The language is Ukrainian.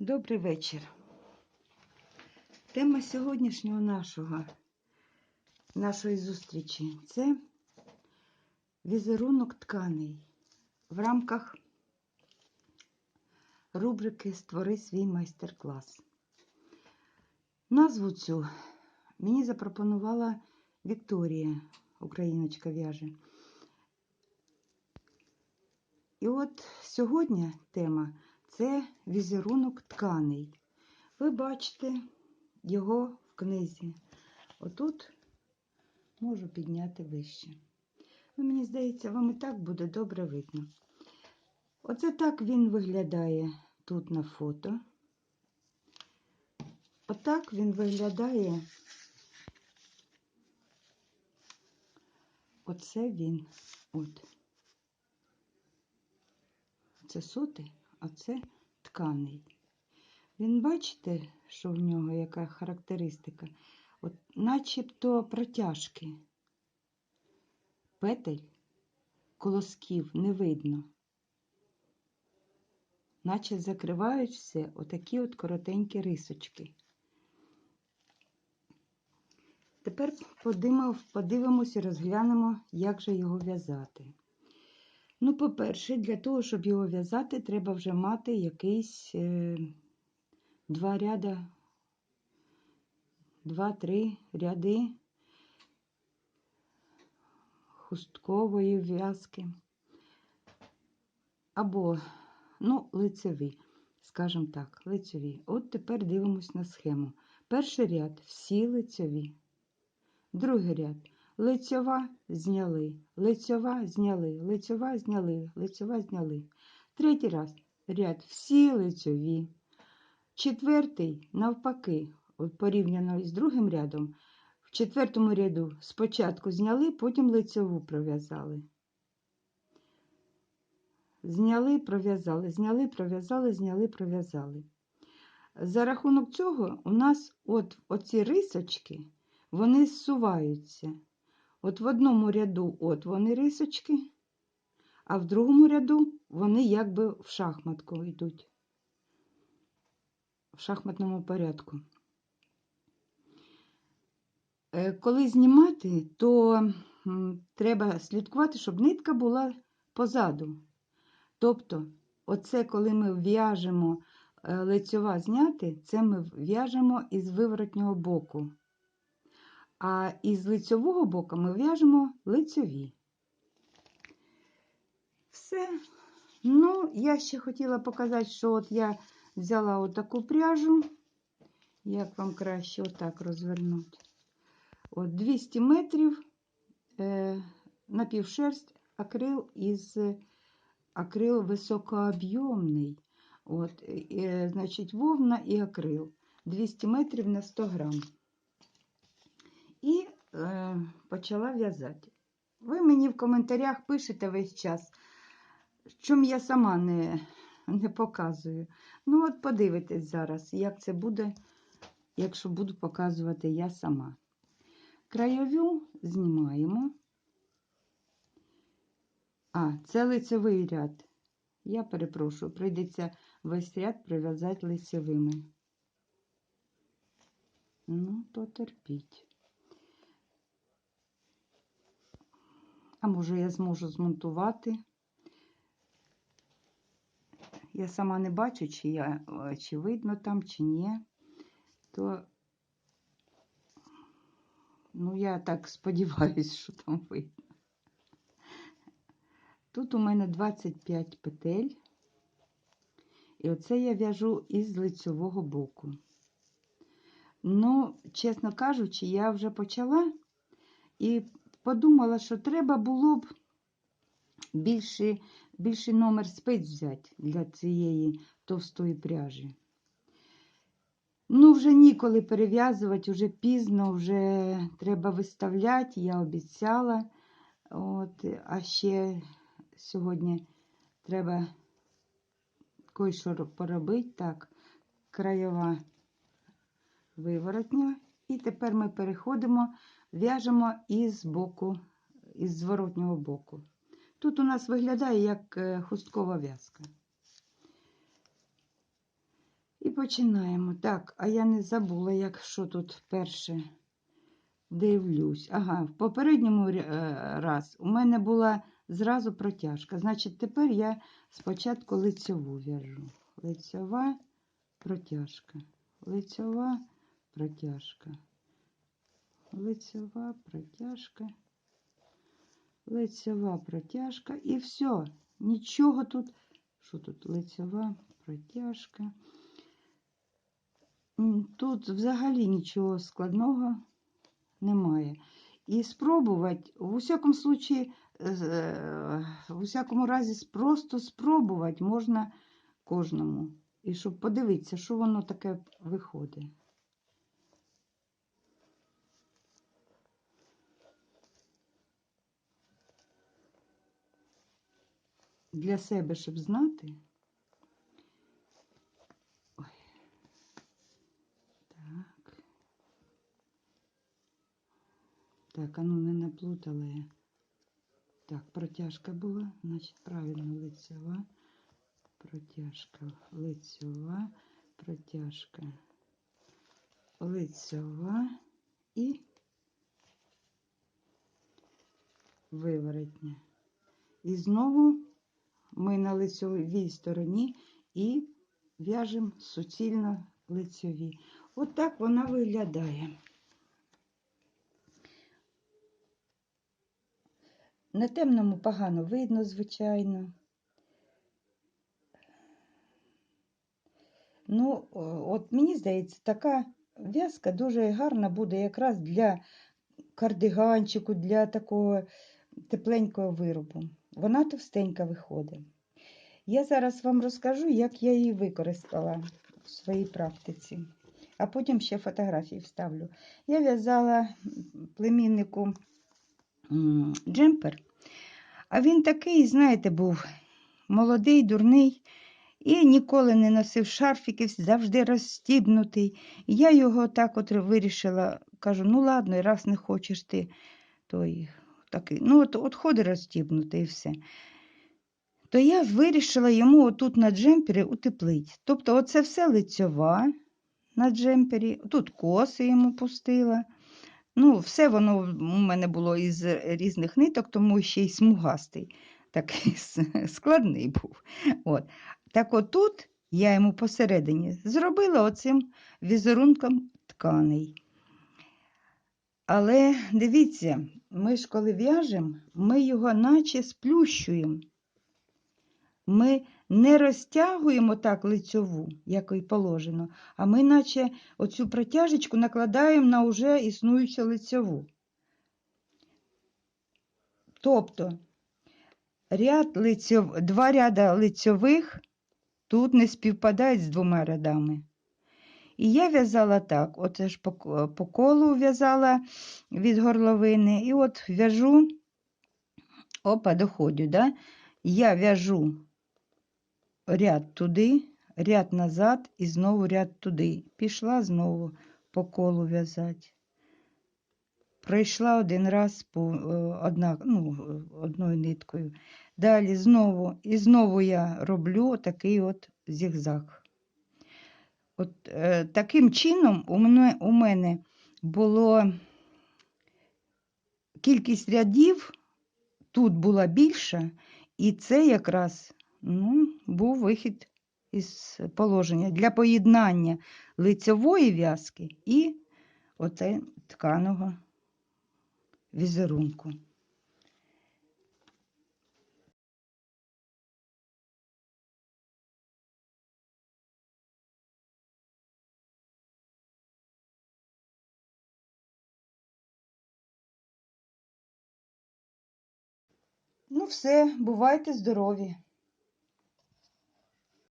Добрий вечір. Тема сьогоднішнього нашого, нашої зустрічі це візерунок тканей в рамках рубрики Створи свій майстер-клас. Назву цю мені запропонувала Вікторія, україночка в'яже. І от сьогодні тема це візерунок тканей. Ви бачите його в книзі. Отут можу підняти вище. Ну, мені здається, вам і так буде добре видно. Оце так він виглядає тут на фото. Отак він виглядає. Оце він. От. Це сути, а це тканий. Він бачите, що в нього яка характеристика? От начебто протяжки. Петель колосків не видно. Наче закривають все отакі от коротенькі рисочки. Тепер подивимось і розглянемо, як же його в'язати. Ну, по-перше, для того, щоб його в'язати, треба вже мати якийсь е, два ряда, два-три ряди хусткової в'язки. Або, ну, лицеві, скажімо так, лицеві. От тепер дивимось на схему. Перший ряд всі лицеві. Другий ряд лицьова зняли, лицьова зняли, лицьова зняли, лицьова зняли. Третій раз ряд всі лицьові. Четвертий, навпаки, порівняно з другим рядом, в четвертому ряду спочатку зняли, потім лицьову пров'язали. Зняли, пров'язали, зняли, пров'язали, зняли, пров'язали. За рахунок цього у нас от оці рисочки, вони зсуваються. От в одному ряду от вони рисочки, а в другому ряду вони якби в шахматку йдуть, в шахматному порядку. Е, коли знімати, то треба слідкувати, щоб нитка була позаду. Тобто, оце, коли ми в'яжемо е, лицьова зняти, це ми в'яжемо із виворотнього боку. А із лицьового боку ми в'яжемо лицьові. Все. Ну, я ще хотіла показати, що от я взяла отаку пряжу. Як вам краще отак розвернути? От 200 метрів е, напівшерсть акрил із акрил високооб'ємний. От, е, Значить, вовна і акрил. 200 метрів на 100 грам е, почала в'язати. Ви мені в коментарях пишете весь час, чому я сама не не показую. Ну, от подивитесь зараз, як це буде, якщо буду показувати я сама. Краєвю знімаємо. А, це лицевий ряд. Я перепрошую, прийдеться весь ряд прив'язати лицевими. Ну, то А може, я зможу змонтувати. Я сама не бачу, чи я, чи видно там, чи ні. То, ну, я так сподіваюся, що там видно. Тут у мене 25 петель. І оце я в'яжу із лицьового боку. Ну, чесно кажучи, я вже почала і подумала, що треба було б більший, більший номер спиць взяти для цієї товстої пряжі. Ну, вже ніколи перев'язувати, вже пізно, вже треба виставляти, я обіцяла. От, А ще сьогодні треба кое-що поробити. Так, краєва виворотня. І тепер ми переходимо в'яжемо із боку, із зворотнього боку. Тут у нас виглядає як е, хусткова в'язка. І починаємо. Так, а я не забула, як що тут перше дивлюсь. Ага, в попередньому е, раз у мене була зразу протяжка. Значить, тепер я спочатку лицьову в'яжу. Лицьова протяжка. Лицьова протяжка. Лицьова протяжка. Лицьова протяжка. І все. Нічого тут. Що тут? Лицьова протяжка. Тут взагалі нічого складного немає. І спробувати, в усякому случаї, е, в усякому разі, просто спробувати можна кожному. І щоб подивитися, що воно таке виходить. Для себе, щоб знати. Ой. Так. Так, а ну не наплутала я. Так, протяжка була, значить правильно лицева, протяжка, лицева, протяжка, лицева і виворотня. І знову ми на лицьовій стороні і в'яжемо суцільно лицьові. От вона виглядає. На темному погано видно, звичайно. Ну, от мені здається, така в'язка дуже гарна буде якраз для кардиганчику, для такого тепленького виробу. Вона товстенька виходить. Я зараз вам розкажу, як я її використала в своїй практиці, а потім ще фотографії вставлю. Я в'язала племіннику джемпер, а він такий, знаєте, був молодий, дурний і ніколи не носив шарфіків, завжди розстібнутий. І я його так от вирішила, кажу, ну ладно, раз не хочеш ти, той такий, ну от, от ходи розстібнутий і все. То я вирішила йому отут на джемпері утеплити. Тобто, оце все лицьова на джемпері, тут коси йому пустила. Ну, все воно у мене було із різних ниток, тому ще й смугастий, такий складний був. От. Так отут я йому посередині зробила оцим візерунком тканей. Але дивіться, ми ж коли в'яжемо, ми його наче сплющуємо. Ми не розтягуємо так лицьову, як і положено, а ми наче оцю протяжечку накладаємо на вже існуючу лицьову. Тобто ряд лицьов... два ряда лицьових тут не співпадають з двома рядами. І я в'язала так, оце ж по, колу в'язала від горловини, і от в'яжу, опа, доходю, да? я в'яжу ряд туди, ряд назад і знову ряд туди. Пішла знову по колу в'язати. Пройшла один раз по, е, одна, ну, одною ниткою. Далі знову і знову я роблю такий от зігзаг. От е, таким чином у мене, у мене було кількість рядів тут була більша, і це якраз ну, був вихід із положення для поєднання лицевої в'язки і оце тканого візерунку. Ну, все, бувайте здорові!